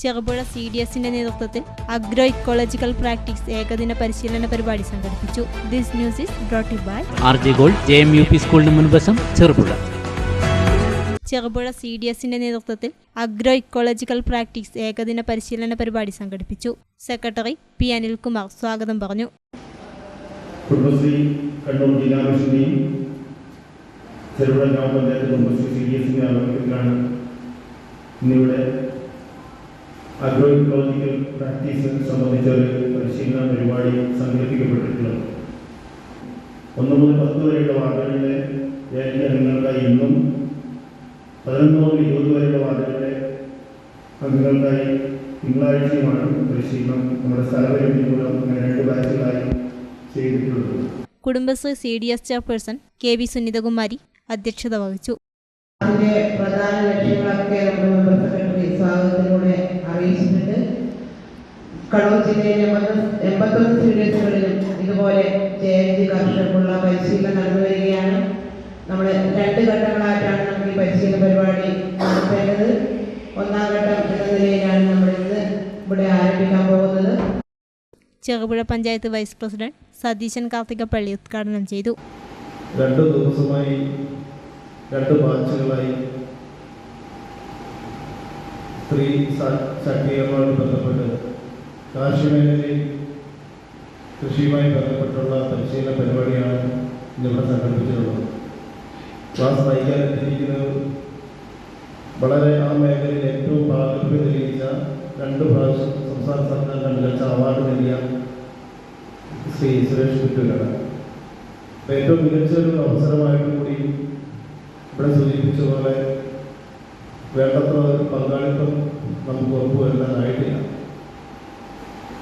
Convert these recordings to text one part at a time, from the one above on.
Cherupuzha C D എസിന്റെ നേതൃത്വത്തിൽ agro ecological practice ഏകദിന പരിശീലന പരിപാടി സംഘടിപ്പിച്ചു. This news is brought by R J gold J M U P സ്കൂളിന് മുൻവശം ചെറുപുഴ. ചെറുപുഴ സി ഡി എസിന്റെ നേതൃത്വത്തിൽ അഗ്രോ ഇക്കോളജിക്കൽ പ്രാക്ടീസ് ഏകദിന പരിശീലന പരിപാടി സംഘടിപ്പിച്ചു. സെക്രട്ടറി പി അനിൽകുമാർ സ്വാഗതം പറഞ്ഞു. കുടുംബശ്രീ കണ്ണൂർ ജില്ലാ കൃഷിയും ചെറുപുഴ ഗ്രാമപഞ്ചായത്ത് കുടുംബശ്രീ സി ഡി എസിന്റെ ആഭിമുഖ്യത്തിലാണ് ഇന്നിവിടെ അഗ്രോ ഇക്കോളജിക്കൽ പ്രാക്ടീസ് സംബന്ധിച്ച ഒരു പരിശീലന പരിപാടി സംഘടിപ്പിക്കപ്പെട്ടിട്ടുള്ളത്. ഒന്ന് മുതൽ പത്ത് വരെയുള്ള വാർഡുകളിലെ ഏറ്റ അംഗങ്ങൾക്കായി ഇന്നും പതിനൊന്ന് മുതൽ ഇരുപത് വരെയുള്ള വാർഡുകളിലെ അംഗങ്ങൾക്കായി തിങ്കളാഴ്ചയുമാണ് പരിശീലനം നമ്മുടെ സ്ഥലപരിധി മൂലം അങ്ങനെ രണ്ട് ബാച്ചുകളായി ചെയ്തിട്ടുള്ളത്. Kudumbashree C D S chairperson K V Sunithakumari അധ്യക്ഷത വഹിച്ചു. അതിന്റെ പ്രധാന ലക്ഷ്യങ്ങളൊക്കെ നമ്മുടെ കണ്ണൂർ ജില്ലയിലെ എൺപത് എൺപത്തൊന്ന് സ്റ്റുഡൻസുകളിലും ഇതുപോലെ ജയന്തി എൻ ജി കർഷകർക്കുള്ള പരിശീലനം നടന്നു വരികയാണ് നമ്മൾ രണ്ട് ഘട്ടങ്ങളായിട്ടാണ് നമുക്ക് ഈ പരിശീലന പരിപാടി നടത്തേണ്ടത്. ഒന്നാം ഘട്ടം എന്ന നിലയിലാണ് നമ്മൾ ഇന്ന് ഇവിടെ ആരംഭിക്കാൻ പോകുന്നത്. ചെറുപുഴ പഞ്ചായത്ത് വൈസ് പ്രസിഡന്റ് സതീശൻ കാർത്തികപ്പള്ളി ഉദ്ഘാടനം ചെയ്തു. രണ്ട് ദിവസമായി രണ്ട് ബാച്ചുകളായി സ്ത്രീ ശാക്തീകരണവുമായി ബന്ധപ്പെട്ട് കാർഷിക മേഖലയിൽ കൃഷിയുമായി ബന്ധപ്പെട്ടുള്ള പരിശീലന പരിപാടിയാണ് ഇന്നിവിടെ സംഘടിപ്പിച്ചിട്ടുള്ളത്. ക്ലാസ് നയിക്കാൻ എത്തിയിരിക്കുന്നത് വളരെ ആ മേഖലയിൽ ഏറ്റവും പ്രാഗൽഭ്യം തെളിയിച്ച രണ്ട് പ്രാവശ്യം സംസ്ഥാന സർക്കാരിന്റെ മികച്ച അവാർഡ് നേടിയ ശ്രീ സുരേഷ് കുറ്റുകട അപ്പോൾ ഏറ്റവും മികച്ച ഒരു അവസരമായിട്ട് കൂടി ഇവിടെ സൂചിപ്പിച്ച പോലെ വേണ്ടത്ര പങ്കാളിത്തം നമുക്ക് ഉറപ്പുവരുത്താനായിട്ടില്ല.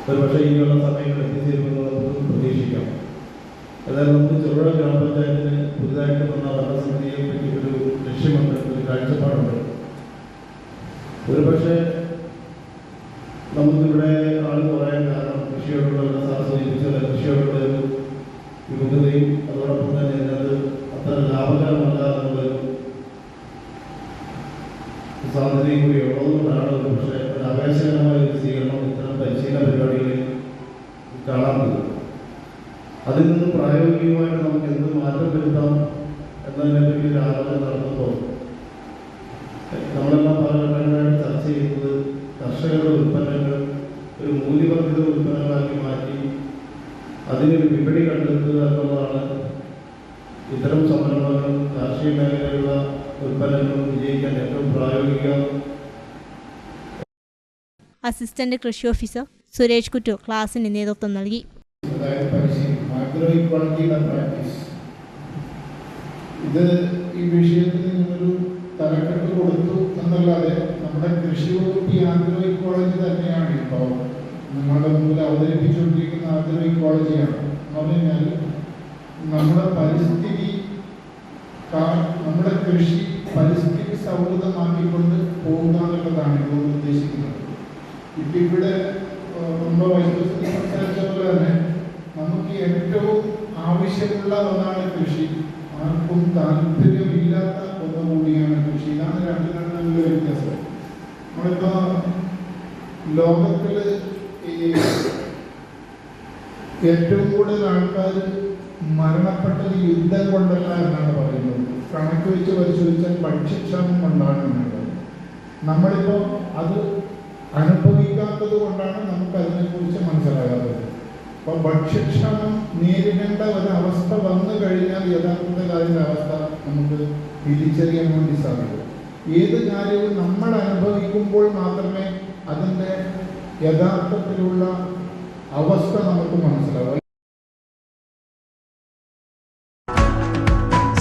ഒരു പക്ഷേ ഇനിയുള്ള സമയങ്ങൾ എത്തിച്ചേരുമെന്ന് നമുക്ക് പ്രതീക്ഷിക്കാം. അതായത് നമുക്ക് ചെറുപുഴ ഗ്രാമപഞ്ചായത്തിന് പുതുതായിട്ട് വന്ന ഭരണസമിതിയെ പറ്റി ഒരു ലക്ഷ്യമുണ്ട് ഒരു കാഴ്ചപ്പാടുണ്ട്. ഒരു പക്ഷേ നമുക്കിവിടെ ആൾ കുറയാൻ കാരണം കൃഷിയോടുള്ള സാർ സൂചിപ്പിച്ചത് കൃഷിയോടുള്ള ഒരു വിമുഖതയും അതോടൊപ്പം തന്നെ ഇതിനകത്ത് അത്ര ലാഭകരമല്ല എന്നുള്ളൊരു സാധ്യതയും കൂടി ഉള്ളതുകൊണ്ടാണ് ഒരു പക്ഷേ ഒരു ആവേശകരമായ പ്രായോഗികമായിട്ട് നമുക്ക് എന്ത് മാറ്റം വരുത്താം എന്നതിനെ പറ്റി ഒരു ആലോചന നടത്തുമ്പോൾ നമ്മളെല്ലാം പല ചർച്ച ചെയ്യുന്നത് കർഷകരുടെ ഉൽപ്പന്നങ്ങൾ ഒരു മൂല്യവർദ്ധിത ഉൽപ്പന്നങ്ങളാക്കി മാറ്റി അതിനൊരു വിപണി കണ്ടെത്തുക എന്നുള്ളതാണ് ഇത്തരം സംരംഭങ്ങളും കാർഷിക മേഖലയിലുള്ള ഉൽപ്പന്നങ്ങളും വിജയിക്കാൻ ഏറ്റവും പ്രായോഗിക അസിസ്റ്റന്റ് കൃഷി ഓഫീസർ സുരേഷ് കുറ്റു ക്ലാസിന് നേതൃത്വം നൽകി. ആഗ്രോ ഇക്വാളിറ്റിയുടെ പ്രാക്ടീസ് ഇത് ഈ വിഷയത്തിൽ നിന്നൊരു തലക്കെട്ട് കൊടുത്തു എന്നല്ലാതെ നമ്മുടെ കൃഷി വകുപ്പ് ഈ ആഗ്രോ ഇക്വാളജി തന്നെയാണ് ഇപ്പോൾ നിങ്ങളുടെ മുമ്പിൽ അവതരിപ്പിച്ചുകൊണ്ടിരിക്കുന്ന ആഗ്രോ ഇക്വാളജിയാണ് എന്ന് പറഞ്ഞു കഴിഞ്ഞാൽ നമ്മുടെ പരിസ്ഥിതി നമ്മുടെ കൃഷി പരിസ്ഥിതി സൗഹൃദമാക്കിക്കൊണ്ട് പോകുക എന്നുള്ളതാണ് ഇപ്പോൾ ഉദ്ദേശിക്കുന്നത്. ഇപ്പം ഇവിടെ ഏഹ്, നമ്മുടെ വൈസ് പ്രസിഡന്റ് സംസാരിച്ച പോലെ തന്നെ നമുക്ക് ഏറ്റവും ആവശ്യമുള്ള ഒന്നാണ് കൃഷി. ആർക്കും താല്പര്യമില്ലാത്ത ഒന്ന് കൂടിയാണ് കൃഷി. ഇതാണ് രണ്ടു രണ്ടുള്ള വ്യത്യാസം. നമ്മളിപ്പോ ലോകത്തിൽ ഈ ഏറ്റവും കൂടുതൽ ആൾക്കാർ മരണപ്പെട്ടത് യുദ്ധം കൊണ്ടല്ല എന്നാണ് പറയുന്നത്. കണക്ക് വെച്ച് പരിശോധിച്ചാൽ ഭക്ഷ്യക്ഷാമം കൊണ്ടാണ് എന്നുള്ളത് നമ്മളിപ്പോ അത് അനുഭവിക്കാത്തത് കൊണ്ടാണ് നമുക്ക് അതിനെക്കുറിച്ച് മനസ്സിലാകാത്തത് അപ്പൊ ഭക്ഷ്യക്ഷാമം നേരിടേണ്ട ഒരവസ്ഥ വന്നു കഴിഞ്ഞാൽ യഥാർത്ഥത്തിൽ അതിന്റെ അവസ്ഥ നമുക്ക് തിരിച്ചറിയാൻ വേണ്ടി സാധിക്കും. ഏത് കാര്യവും നമ്മൾ അനുഭവിക്കുമ്പോൾ മാത്രമേ അതിന്റെ യഥാർത്ഥത്തിലുള്ള അവസ്ഥ നമുക്ക് മനസ്സിലാവും.